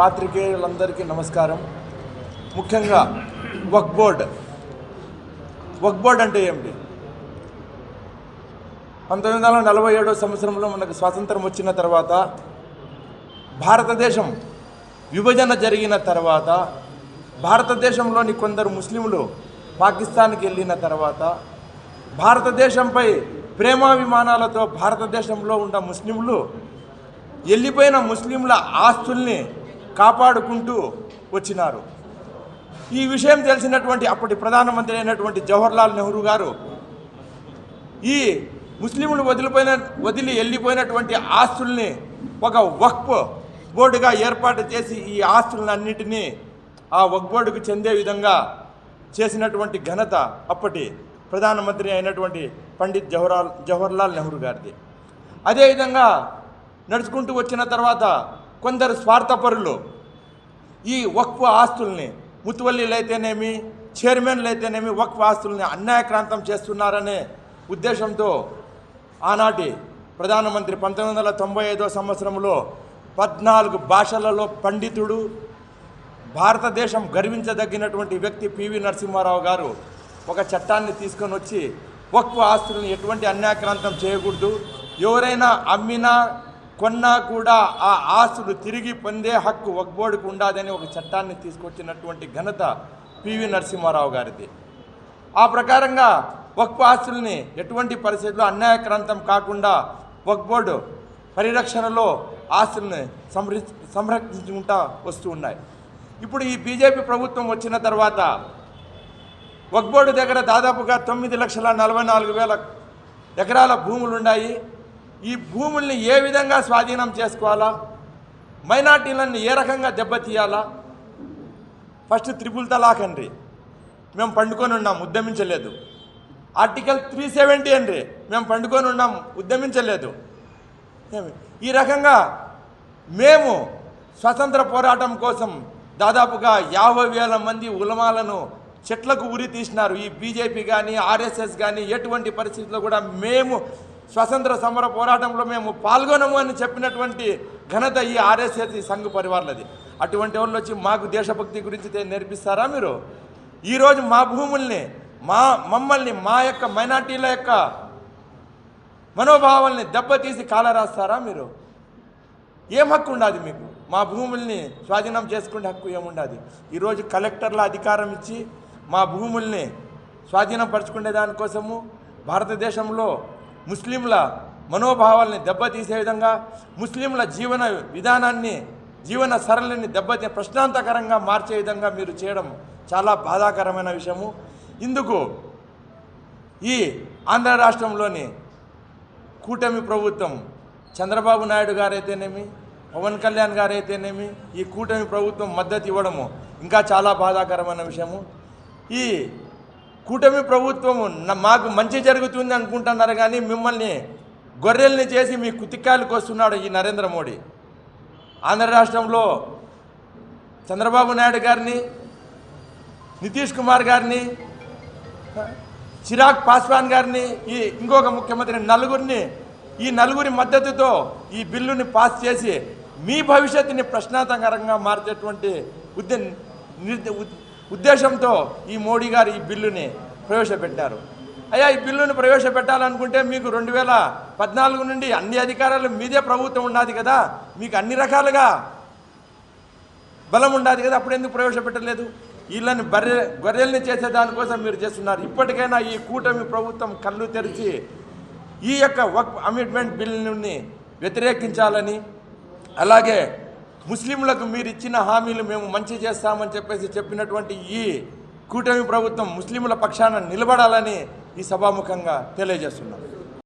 పాత్రికేయులందరికీ నమస్కారం. ముఖ్యంగా వక్ బోర్డ్. వక్ బోర్డ్ అంటే ఏమిటి? పంతొమ్మిది వందల నలభై ఏడో సంవత్సరంలో మనకు స్వాతంత్రం వచ్చిన తర్వాత భారతదేశం విభజన జరిగిన తర్వాత భారతదేశంలోని కొందరు ముస్లింలు పాకిస్తాన్కి వెళ్ళిన తర్వాత భారతదేశంపై ప్రేమాభిమానాలతో భారతదేశంలో ఉన్న ముస్లింలు వెళ్ళిపోయిన ముస్లింల ఆస్తుల్ని కాపాడుకుంటూ వచ్చినారు. ఈ విషయం తెలిసినటువంటి అప్పటి ప్రధానమంత్రి అయినటువంటి జవహర్లాల్ నెహ్రూ గారు ఈ ముస్లింలు వదిలిపోయిన వదిలి వెళ్ళిపోయినటువంటి ఆస్తుల్ని ఒక వక్ఫ్ బోర్డుగా ఏర్పాటు చేసి ఈ ఆస్తులన్నింటినీ ఆ వక్ఫ్ బోర్డుకు చెందే విధంగా చేసినటువంటి ఘనత అప్పటి ప్రధానమంత్రి అయినటువంటి పండిత్ జవహర్లాల్ జవహర్లాల్ నెహ్రూ గారిది. అదేవిధంగా నడుచుకుంటూ వచ్చిన తర్వాత కొందరు స్వార్థపరులు ఈ వక్ఫ్ ఆస్తుల్ని ముతువల్లీలు అయితేనేమి చైర్మన్లు అయితేనేమి వక్ఫ్ ఆస్తుల్ని అన్యాయక్రాంతం చేస్తున్నారనే ఉద్దేశంతో ఆనాటి ప్రధానమంత్రి పంతొమ్మిది వందల తొంభై ఐదో సంవత్సరంలో పద్నాలుగు భాషలలో పండితుడు భారతదేశం గర్వించదగినటువంటి వ్యక్తి పివి నరసింహారావు గారు ఒక చట్టాన్ని తీసుకొని వచ్చి వక్ఫ్ ఆస్తులను ఎటువంటి అన్యాక్రాంతం చేయకూడదు. ఎవరైనా అమ్మినా కొన్నా కూడా ఆ ఆస్తులు తిరిగి పొందే హక్కు వక్ఫ్ బోర్డుకు ఉండాలని ఒక చట్టాన్ని తీసుకొచ్చినటువంటి ఘనత పివి నరసింహారావు గారిది. ఆ ప్రకారంగా వక్ఫ్ ఆస్తుల్ని ఎటువంటి పరిస్థితుల్లో అన్యాయక్రాంతం కాకుండా వక్ఫ్ బోర్డు పరిరక్షణలో ఆస్తుల్ని సంరక్ష సంరక్షించుకుంటా వస్తూ ఉన్నాయి. ఇప్పుడు ఈ బీజేపీ ప్రభుత్వం వచ్చిన తర్వాత వక్ఫ్ బోర్డు దగ్గర దాదాపుగా తొమ్మిది లక్షల నలభై నాలుగు వేల ఎకరాల భూములు ఉన్నాయి ఈ భూముల్ని ఏ విధంగా స్వాధీనం చేసుకోవాలా? మైనార్టీలను ఏ రకంగా దెబ్బతీయాలా? ఫస్ట్ త్రిపుల్ తలాక్ అండి. మేము పండుకొని ఉన్నాం ఉద్యమించలేదు ఆర్టికల్ త్రీ సెవెంటీ అండి. మేము పండుకొని ఉన్నాం ఉద్యమించలేదు ఈ రకంగా మేము స్వతంత్ర పోరాటం కోసం దాదాపుగా యాభై వేల మంది ఉలమాలను చెట్లకు ఉరి తీసినారు. ఈ బీజేపీ కానీ ఆర్ఎస్ఎస్ కానీ ఎటువంటి పరిస్థితుల్లో కూడా మేము స్వతంత్ర సమర పోరాటంలో మేము పాల్గొనము అని చెప్పినటువంటి ఘనత ఈ ఆర్ఎస్ఎస్ సంఘ పరివార్లది. అటువంటి వాళ్ళు వచ్చి మాకు దేశభక్తి గురించి నేర్పిస్తారా మీరు? ఈరోజు మా భూముల్ని మా మమ్మల్ని మా యొక్క మైనార్టీల యొక్క మనోభావాల్ని దెబ్బతీసి కాలరాస్తారా మీరు? ఏం హక్కు ఉండదు మీకు? మా భూముల్ని స్వాధీనం చేసుకునే హక్కు ఏముండదు? ఈరోజు కలెక్టర్ల అధికారం ఇచ్చి మా భూముల్ని స్వాధీనం పరచుకునే దానికోసము భారతదేశంలో ముస్లింల మనోభావాల్ని దెబ్బతీసే విధంగా ముస్లింల జీవన విధానాన్ని జీవన సరళిని దెబ్బతీ ప్రశ్నాంతకరంగా మార్చే విధంగా మీరు చేయడం చాలా బాధాకరమైన విషయము. ఇందుకు ఈ ఆంధ్ర రాష్ట్రంలోని కూటమి ప్రభుత్వం చంద్రబాబు నాయుడు గారైతేనేమి పవన్ కళ్యాణ్ గారైతేనేమి ఈ కూటమి ప్రభుత్వం మద్దతు ఇవ్వడము ఇంకా చాలా బాధాకరమైన విషయము. ఈ కూటమి ప్రభుత్వము మాకు మంచి జరుగుతుంది అనుకుంటున్నారు కానీ మిమ్మల్ని గొర్రెల్ని చేసి మీ కుతికాయలకు వస్తున్నాడు ఈ నరేంద్ర మోడీ. ఆంధ్ర రాష్ట్రంలో చంద్రబాబు నాయుడు గారిని నితీష్ కుమార్ గారిని చిరాగ్ పాస్వాన్ గారిని ఈ ఇంకొక ముఖ్యమంత్రి నలుగురిని ఈ నలుగురి మద్దతుతో ఈ బిల్లుని పాస్ చేసి మీ భవిష్యత్తుని ప్రశ్నార్థకరంగా మార్చేటువంటి ఉద్య ఉద్దేశంతో ఈ మోడీ గారు ఈ బిల్లుని ప్రవేశపెట్టారు. అయ్యా ఈ బిల్లును ప్రవేశపెట్టాలనుకుంటే మీకు రెండు వేల పద్నాలుగు నుండి అన్ని అధికారాలు మీదే ప్రభుత్వం ఉన్నది కదా. మీకు అన్ని రకాలుగా బలం ఉండదు కదా. అప్పుడు ఎందుకు ప్రవేశపెట్టలేదు? వీళ్ళని బర్రె గొర్రెల్ని చేసే దానికోసం మీరు చేస్తున్నారు. ఇప్పటికైనా ఈ కూటమి ప్రభుత్వం కళ్ళు తెరిచి ఈ యొక్క వక్ అమిట్మెంట్ బిల్లుని వ్యతిరేకించాలని అలాగే ముస్లింలకు మీరు ఇచ్చిన హామీలు మేము మంచి చేస్తామని చెప్పేసి చెప్పినటువంటి ఈ కూటమి ప్రభుత్వం ముస్లింల పక్షాన నిలబడాలని ఈ సభాముఖంగా తెలియజేస్తున్నాం.